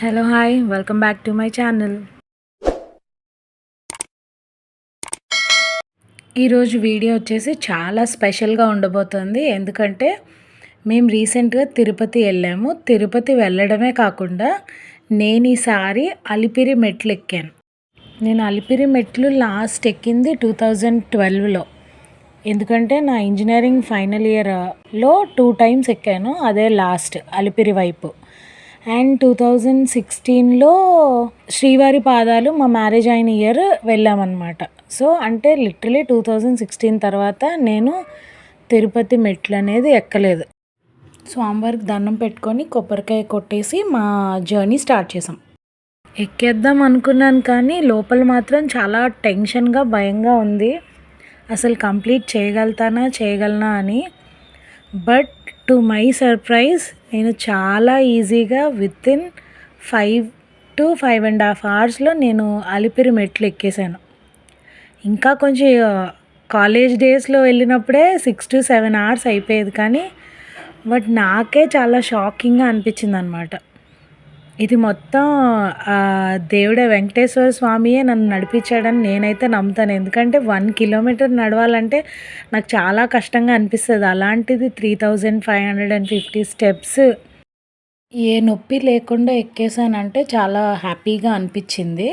Hello hi welcome back to my channel ఈరోజు video వచ్చేసి చాలా స్పెషల్గా ఉండబోతుంది. ఎందుకంటే మేము రీసెంట్గా తిరుపతి వెళ్ళాము. తిరుపతి వెళ్ళడమే కాకుండా నేను ఈసారి అలిపిరి మెట్లు ఎక్కాను. నేను అలిపిరి మెట్లు లాస్ట్ ఎక్కింది టూ థౌజండ్ ట్వెల్వ్లో. ఎందుకంటే నా ఇంజనీరింగ్ ఫైనల్ ఇయర్లో టూ టైమ్స్ ఎక్కాను. అదే లాస్ట్ అలిపిరి వైపు. అండ్ టూ థౌజండ్ సిక్స్టీన్లో శ్రీవారి పాదాలు మా మ్యారేజ్ అయిన ఇయర్ వెళ్ళామన్నమాట. సో అంటే లిటరలీ టూ థౌజండ్ సిక్స్టీన్ తర్వాత నేను తిరుపతి మెట్లు అనేది ఎక్కలేదు. స్వామివారికి దండం పెట్టుకొని కొబ్బరికాయ కొట్టేసి మా జర్నీ స్టార్ట్ చేసాం. ఎక్కేద్దాం అనుకున్నాను కానీ లోపల మాత్రం చాలా టెన్షన్గా భయంగా ఉంది. అసలు కంప్లీట్ చేయగలుగుతానా చేయగలనా అని బట్ టు మై సర్ప్రైజ్ నేను చాలా ఈజీగా with in five to five and half అవర్స్లో నేను అలిపిరి మెట్లు ఎక్కేసాను ఇంకా కొంచెం కాలేజ్ డేస్లో వెళ్ళినప్పుడే సిక్స్ టు సెవెన్ అవర్స్ అయిపోయేది కానీ బట్ నాకే చాలా షాకింగ్గా అనిపించింది అనమాట ఇది మొత్తం దేవుడే వెంకటేశ్వర స్వామియే నన్ను నడిపించాడని నేనైతే నమ్ముతాను. ఎందుకంటే వన్ కిలోమీటర్ నడవాలంటే నాకు చాలా కష్టంగా అనిపిస్తుంది. అలాంటిది three thousand five hundred and fifty steps ఏ నొప్పి లేకుండా ఎక్కేసానంటే చాలా హ్యాపీగా అనిపించింది.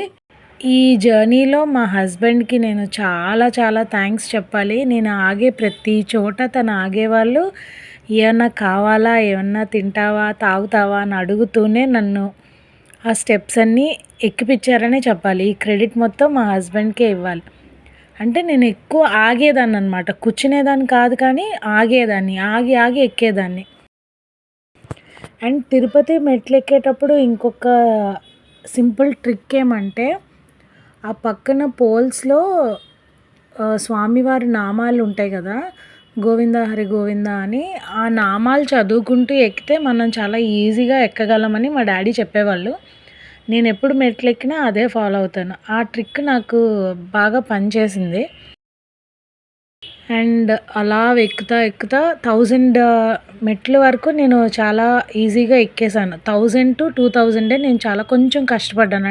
ఈ జర్నీలో మా హస్బెండ్కి నేను చాలా చాలా థ్యాంక్స్ చెప్పాలి. నేను ఆగే ప్రతి చోట తను ఆగేవాళ్ళు ఏమన్నా కావాలా? ఏమన్నా తింటావా? తాగుతావా? అని అడుగుతూనే నన్ను ఆ స్టెప్స్ అన్నీ ఎక్కిపించారనే చెప్పాలి. ఈ క్రెడిట్ మొత్తం మా హస్బెండ్కే ఇవ్వాలి. అంటే నేను ఎక్కువ ఆగేదాన్ని అనమాట కూర్చునేదాన్ని కాదు కానీ ఆగేదాన్ని. ఆగి ఆగి ఎక్కేదాన్ని. అండ్ తిరుపతి మెట్లు ఎక్కేటప్పుడు ఇంకొక సింపుల్ ట్రిక్ ఏమంటే ఆ పక్కన పోల్స్లో స్వామివారి నామాలు ఉంటాయి కదా గోవింద హరి గోవింద అని ఆ నామాలు చదువుకుంటూ ఎక్కితే మనం చాలా ఈజీగా ఎక్కగలమని మా డాడీ చెప్పేవాళ్ళు. నేను ఎప్పుడు మెట్లు ఎక్కినా అదే ఫాలో అవుతాను. ఆ ట్రిక్ నాకు బాగా పనిచేసింది. అండ్ అలా ఎక్కుతా ఎక్కుతా థౌజండ్ మెట్ల వరకు నేను చాలా ఈజీగా ఎక్కేసాను థౌజండ్ టు టూ థౌజండే నేను చాలా కొంచెం కష్టపడ్డాను.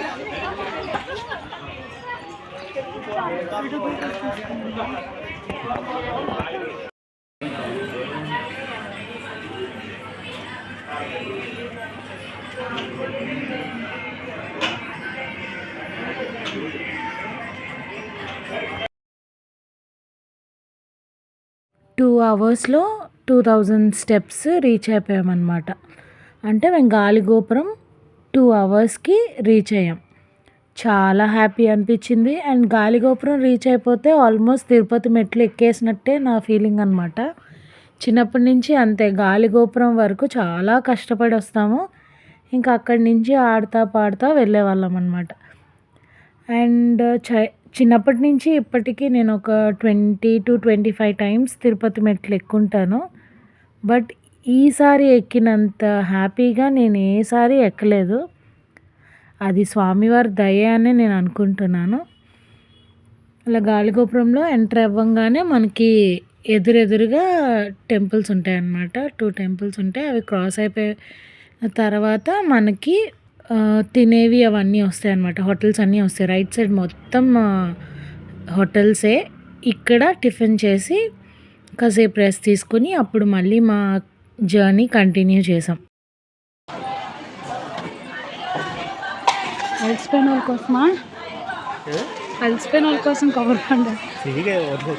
టూ అవర్స్లో టూ థౌజండ్ స్టెప్స్ రీచ్ అయిపోయామన్నమాట. అంటే మేము గాలిగోపురం టూ అవర్స్కి రీచ్ అయ్యాం. చాలా హ్యాపీ అనిపించింది. అండ్ గాలిగోపురం రీచ్ అయిపోతే ఆల్మోస్ట్ తిరుపతి మెట్లు ఎక్కేసినట్టే నా ఫీలింగ్ అనమాట చిన్నప్పటి నుంచి అంతే గాలిగోపురం వరకు చాలా కష్టపడి వస్తాము. ఇంకా అక్కడి నుంచి ఆడుతా పాడుతూ వెళ్ళేవాళ్ళం అనమాట అండ్ చ చిన్నప్పటి నుంచి ఇప్పటికీ నేను ఒక twenty to twenty five times Tirupati మెట్లు ఎక్కుంటాను. బట్ ఈసారి ఎక్కినంత హ్యాపీగా నేను ఏసారి ఎక్కలేదు. అది స్వామివారి దయ అని నేను అనుకుంటున్నాను. అలా గాలిగోపురంలో ఎంటర్ అవ్వంగానే మనకి ఎదురెదురుగా టెంపుల్స్ ఉంటాయి అన్నమాట టూ టెంపుల్స్ ఉంటాయి. అవి క్రాస్ అయిపోయిన తర్వాత మనకి తినేవి అవన్నీ వస్తాయి అన్నమాట హోటల్స్ అన్నీ వస్తాయి. రైట్ సైడ్ మొత్తం హోటల్సే. ఇక్కడ టిఫిన్ చేసి కాసేపు రెస్ట్ తీసుకుని అప్పుడు మళ్ళీ మా జర్నీ కంటిన్యూ చేసాం. అలసిపోయిన వాళ్ళ కోసమా? అలసిపోయిన వాళ్ళ కోసం కొబ్బరి పండు. సిరిగా వద్దు.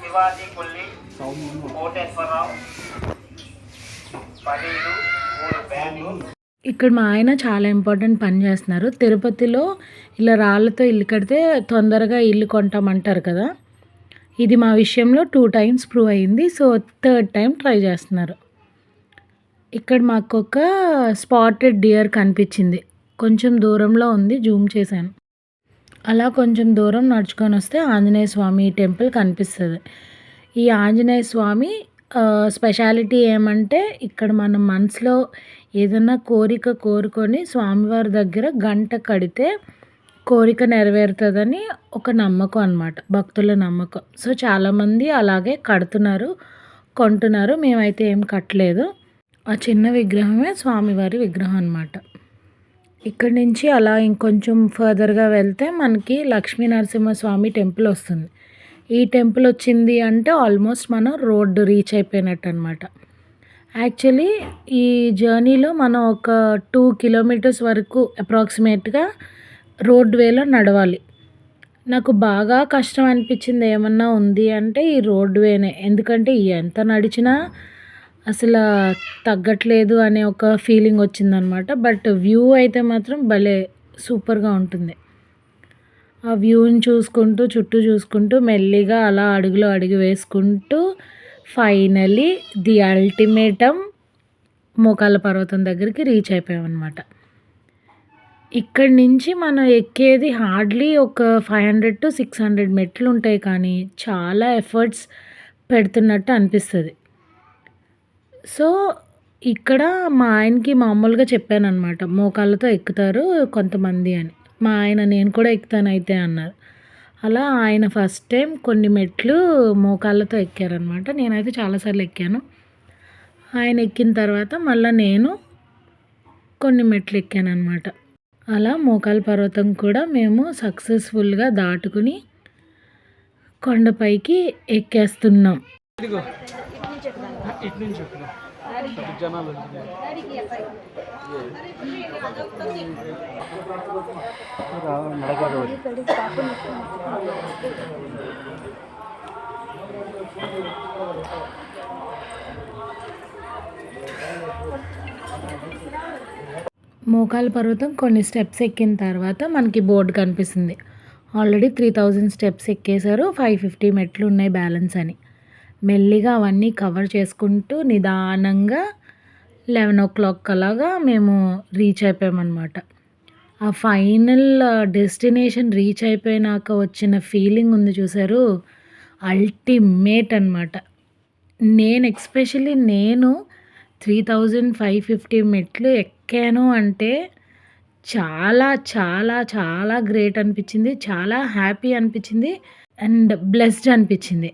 శివాజీ కొల్లి కోటేశ్వరరావు మూడు ఇక్కడ మా ఆయన చాలా ఇంపార్టెంట్ పని చేస్తున్నారు. తిరుపతిలో ఇలా రాళ్ళతో ఇల్లు కడితే తొందరగా ఇల్లు కొంటామంటారు కదా. ఇది మా విషయంలో టూ టైమ్స్ ప్రూవ్ అయింది. సో థర్డ్ టైం ట్రై చేస్తున్నారు. ఇక్కడ మాకు ఒక స్పాటెడ్ డియర్ కనిపించింది. కొంచెం దూరంలో ఉంది జూమ్ చేశాను. అలా కొంచెం దూరం నడుచుకొని వస్తే ఆంజనేయ స్వామి టెంపుల్ కనిపిస్తుంది. ఈ ఆంజనేయ స్వామి స్పెషాలిటీ ఏమంటే ఇక్కడ మనం మనసులో ఏదైనా కోరిక కోరుకొని స్వామివారి దగ్గర గంట కడితే కోరిక నెరవేరుతుందని ఒక నమ్మకం అనమాట భక్తుల నమ్మకం. సో చాలామంది అలాగే కడుతున్నారు కొంటున్నారు. మేమైతే ఏం కట్టలేదు. ఆ చిన్న విగ్రహమే స్వామివారి విగ్రహం అనమాట ఇక్కడ నుంచి అలా ఇంకొంచెం ఫర్దర్గా వెళ్తే మనకి లక్ష్మీ నరసింహస్వామి టెంపుల్ వస్తుంది. ఈ టెంపుల్ వచ్చింది అంటే ఆల్మోస్ట్ మనం రోడ్డు రీచ్ అయిపోయినట్టు అనమాట యాక్చువల్లీ ఈ జర్నీలో మనం ఒక టూ కిలోమీటర్స్ వరకు అప్రాక్సిమేట్గా రోడ్ వేలో నడవాలి. నాకు బాగా కష్టం అనిపించింది ఏమన్నా ఉంది అంటే ఈ రోడ్ వేనే. ఎందుకంటే ఎంత నడిచినా అసలు తగ్గట్లేదు అనే ఒక ఫీలింగ్ వచ్చిందనమాట. బట్ వ్యూ అయితే మాత్రం భలే సూపర్గా ఉంటుంది. ఆ వ్యూని చూసుకుంటూ చుట్టూ చూసుకుంటూ మెల్లిగా అలా అడుగులో అడుగు వేసుకుంటూ ఫైనలీ ది అల్టిమేటమ్ మోకాళ్ళ పర్వతం దగ్గరికి రీచ్ అయిపోయామన్నమాట ఇక్కడి నుంచి మనం ఎక్కేది హార్డ్లీ ఒక five hundred to six hundred మెట్లు ఉంటాయి కానీ చాలా ఎఫర్ట్స్ పెడుతున్నట్టు అనిపిస్తుంది. సో ఇక్కడ మా ఆయనకి మామూలుగా చెప్పాను అనమాట మోకాళ్ళతో ఎక్కుతారు కొంతమంది అని. మా ఆయన నేను కూడా ఎక్కుతాను అయితే అన్నారు. అలా ఆయన ఫస్ట్ టైం కొన్ని మెట్లు మోకాళ్ళతో ఎక్కారనమాట నేనైతే చాలాసార్లు ఎక్కాను. ఆయన ఎక్కిన తర్వాత మళ్ళీ నేను కొన్ని మెట్లు ఎక్కాను అనమాట అలా మోకాల్ పర్వతం కూడా మేము సక్సెస్ఫుల్గా దాటుకుని కొండపైకి ఎక్కేస్తున్నాం. ఇదిగో. ఇటు నుంచి జనాలు. మోకాల పర్వతం కొన్ని స్టెప్స్ ఎక్కిన తర్వాత మనకి బోర్డు కనిపిస్తుంది. ఆల్రెడీ త్రీ థౌజండ్ స్టెప్స్ ఎక్కేశారు. ఫైవ్ ఫిఫ్టీ మెట్లు ఉన్నాయి బ్యాలెన్స్ అని. మెల్లిగా అవన్నీ కవర్ చేసుకుంటూ నిదానంగా లెవెన్ ఓ క్లాక్ అలాగా మేము రీచ్ అయిపోయామన్నమాట. ఆ ఫైనల్ డెస్టినేషన్ రీచ్ అయిపోయినాక వచ్చిన ఫీలింగ్ ఉంది చూసారు అల్టిమేట్ అనమాట నేను ఎక్స్పెషల్లీ నేను త్రీ థౌజండ్ ఫైవ్ ఫిఫ్టీ మెట్లు ఎక్కాను అంటే చాలా చాలా చాలా గ్రేట్ అనిపించింది. చాలా హ్యాపీ అనిపించింది. అండ్ బ్లెస్డ్ అనిపించింది.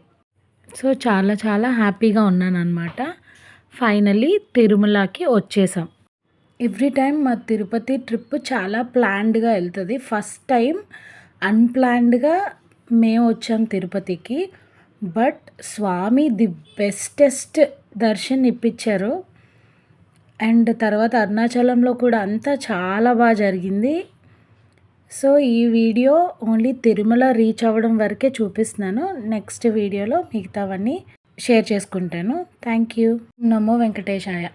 సో చాలా చాలా హ్యాపీగా ఉన్నాను అనమాట ఫైనలీ తిరుమలకి వచ్చేసాం. ఎవ్రీ టైం మా తిరుపతి ట్రిప్ చాలా ప్లాన్డ్గా వెళ్తుంది. ఫస్ట్ టైం అన్ప్లాన్డ్గా మేము వచ్చాం తిరుపతికి. బట్ స్వామి ది బెస్టెస్ట్ దర్శన్ ఇప్పించారు. అండ్ తర్వాత అరుణాచలంలో కూడా అంతా చాలా బాగా జరిగింది. సో ఈ వీడియో ఓన్లీ తిరుమల రీచ్ అవ్వడం వరకే చూపిస్తున్నాను. నెక్స్ట్ వీడియోలో మిగతావన్నీ షేర్ చేసుకుంటాను. Thank you. Namo Venkatesaya.